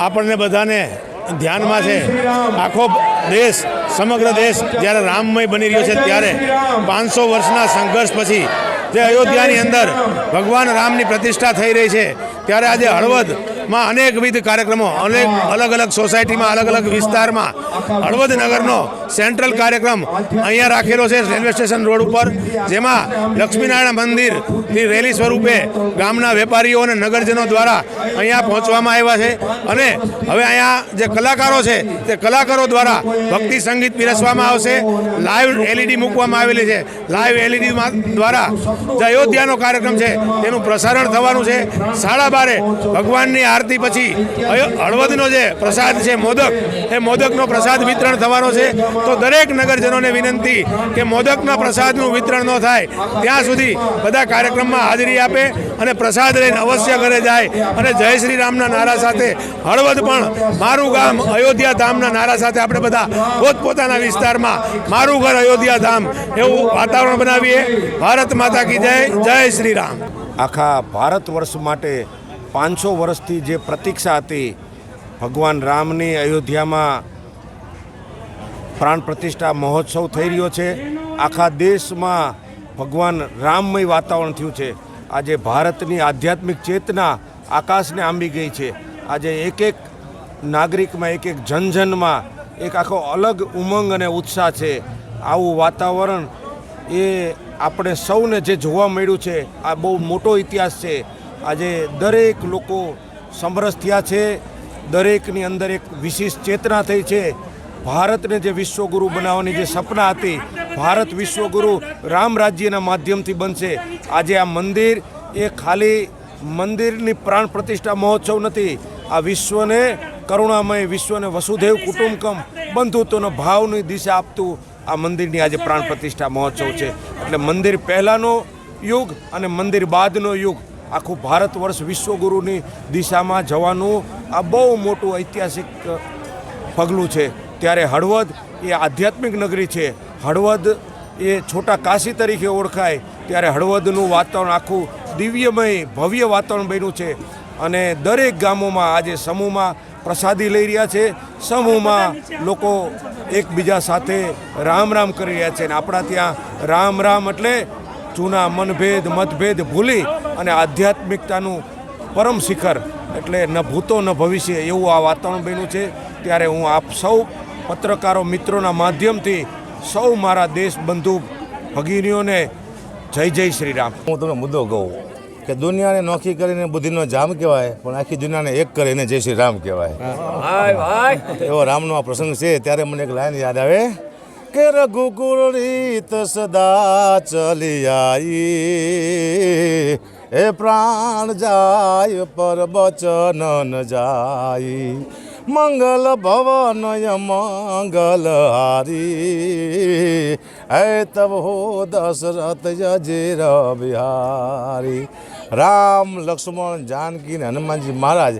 આપણને બધાને ધ્યાનમાં છે. આખો દેશ, સમગ્ર દેશ જ્યારે રામમય બની રહ્યો છે ત્યારે પાંચસો વર્ષના સંઘર્ષ પછી જે અયોધ્યાની અંદર ભગવાન રામની પ્રતિષ્ઠા થઈ રહી છે, ત્યારે આજે હળવદમાં અનેકવિધ કાર્યક્રમો, અનેક અલગ અલગ સોસાયટીમાં અલગ અલગ વિસ્તારમાં. હળવદ નગરનો સેન્ટ્રલ કાર્યક્રમ અહીંયા રાખેલો છે, રેલવે સ્ટેશન રોડ ઉપર, જેમાં લક્ષ્મીનારાયણ મંદિરથી રેલી સ્વરૂપે ગામના વેપારીઓ અને નગરજનો દ્વારા અહીંયા પહોંચવામાં આવ્યા છે. અને હવે અહીંયા જે કલાકારો છે, તે કલાકારો દ્વારા ભક્તિ સંગીત પીરસવામાં આવશે. લાઈવ એલઈડી મૂકવામાં આવેલી છે. લાઈવ એલઈડી દ્વારા જે અયોધ્યાનો કાર્યક્રમ છે, તેનું પ્રસારણ થવાનું છે. સાડા બારે ભગવાનની આરતી પછી. હળવદનો જે પ્રસાદ છે, મોદક, એ મોદકનો પ્રસાદ વિતરણ થવાનો છે. તો દરેક નગરજનોને વિનંતી કે મોદકના પ્રસાદનું વિતરણ ન થાય. ત્યાં સુધી બધા કાર્યક્રમમાં હાજરી આપે અને પ્રસાદ લઈને અવશ્ય ઘરે જાય. અને જય શ્રી રામના નારા સાથે હળવદ પણ મારું ગામ અયોધ્યા ધામના નારા સાથે આપણે બધા પોતપોતાના વિસ્તારમાં મારું ઘર અયોધ્યા ધામ એવું વાતાવરણ બનાવીએ. ભારત માતા કી જય જય શ્રી રામ. આખા ભારત વર્ષ માટે પાંચસો વર્ષથી જે પ્રતીક્ષા હતી, ભગવાન રામની અયોધ્યામાં પ્રાણ પ્રતિષ્ઠા મહોત્સવ થઈ રહ્યો છે. આખા દેશમાં ભગવાન રામમય વાતાવરણ થયું છે. આજે ભારતની આધ્યાત્મિક ચેતના આકાશને આંબી ગઈ છે. આજે એક એક નાગરિકમાં, એક એક જનજનમાં એક આખો અલગ ઉમંગ અને ઉત્સાહ છે. આવું વાતાવરણ એ આપણે સૌને જે જોવા મળ્યું છે, આ બહુ મોટો ઇતિહાસ છે. આજે દરેક લોકો સમરસ થયા છે. દરેકની અંદર એક વિશેષ ચેતના થઈ છે. ભારતને જે વિશ્વગુરુ બનાવવાની જે સપના હતી, ભારત વિશ્વગુરુ રામ રાજ્યના માધ્યમથી બનશે. આજે આ મંદિર એ ખાલી મંદિરની પ્રાણ પ્રતિષ્ઠા મહોત્સવ નથી. આ વિશ્વને કરુણામય, વિશ્વને વસુધૈવ કુટુંબકમ, બંધુત્વનો ભાવની દિશા આપતું આ મંદિરની આજે પ્રાણ પ્રતિષ્ઠા મહોત્સવ છે. એટલે મંદિર પહેલાંનો યુગ અને મંદિર બાદનો યુગ આખું ભારત વર્ષ વિશ્વગુરુની દિશામાં જવાનું આ બહુ મોટું ઐતિહાસિક પગલું છે. ત્યારે હળવદ એ આધ્યાત્મિક નગરી છે. હળવદ એ છોટા કાશી તરીકે ઓળખાય. ત્યારે હળવદનું વાતાવરણ આખું દિવ્યમય, ભવ્ય વાતાવરણ બન્યું છે. અને દરેક ગામોમાં આજે સમૂહમાં પ્રસાદી લઈ રહ્યા છે. સમૂહમાં લોકો એકબીજા સાથે રામ રામ કરી રહ્યા છે. અને આપણા ત્યાં રામ રામ એટલે જૂના મનભેદ મતભેદ ભૂલી અને આધ્યાત્મિકતાનું પરમ શિખર એટલે ન ભૂતો ન ભવિષ્ય એવું આ વાતાવરણ બન્યું છે. ત્યારે હું આપ સૌ પત્રકારો મિત્રોના માધ્યમથી સૌ મારા દેશ બંધુ ભગીનીઓને જય જય શ્રી રામ હું તમને મુદ્દો કહું કે દુનિયાને નોખી કરીને બુદ્ધિનો જામ કહેવાય પણ આખી દુનિયાને એક કરીને જય શ્રી રામ કહેવાય. એવો રામનો આ પ્રસંગ છે ત્યારે મને એક લાઈન યાદ આવે કે રઘુકુળ રીત સદા ચલી આઈ. એ પ્રાણ જાય પર બચન જાય. મંગલ ભવન મંગલ હારી. હે તબ હો દશરથ યજીર બિહારી. રામ લક્ષ્મણ, જાનકી ને હનુમાનજી મહારાજ.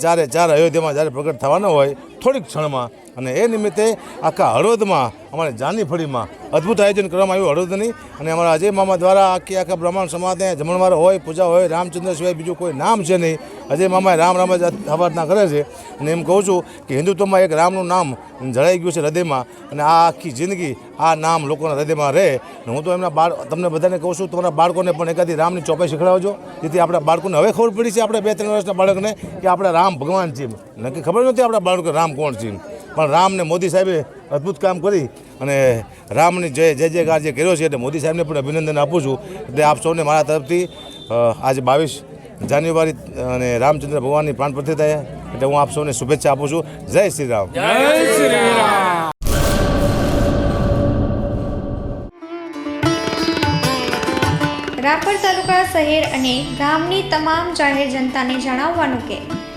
ચારે ચાર અયોધ્યામાં જ્યારે પ્રગટ થવાનો હોય થોડીક ક્ષણમાં અને એ નિમિત્તે આખા હળવદમાં, અમારે જાની ફળીમાં અદ્ભુત આયોજન કરવામાં આવ્યું હળવદની. અને અમારા અજય મામા દ્વારા આખી આખા બ્રાહ્મણ સમાજને જમણવાર હોય, પૂજા હોય, રામચંદ્ર સિવાય બીજું કોઈ નામ છે નહીં. અજય મામાએ રામ રામ જ હવારના કરે છે. અને એમ કહું છું કે હિન્દુત્વમાં એક રામનું નામ જળાઈ ગયું છે હૃદયમાં. અને આ આખી જિંદગી આ નામ લોકોના હૃદયમાં રહે. હું તો એમના બાળ તમને બધાને કહું છું, તમારા બાળકોને પણ એકાદી રામની ચોપાઈ શીખડાવજો જેથી આપણા બાળકોને હવે ખબર પડી છે, આપણે બે ત્રણ વર્ષના બાળકને, કે આપણે રામ ભગવાન છીએ નક્કી ખબર નથી આપણા બાળકો રામ કોણ છે પણ રામને મોદી સાહેબે અદ્ભુત કામ કરી અને રામની જય જય જયકાર જે કર્યો છે એટલે મોદી સાહેબને પણ અભિનંદન આપું છું. એટલે આપ સૌને મારા તરફથી આજે બાવીસ જાન્યુઆરી અને રામચંદ્ર ભગવાનની પ્રાણ પ્રતિષ્ઠા થયા. એટલે હું આપ સૌને શુભેચ્છા આપું છું. જય શ્રી રામ. રાપર તાલુકા શહેર અને ગામની તમામ જાહેર જનતાને જણાવવાનું કે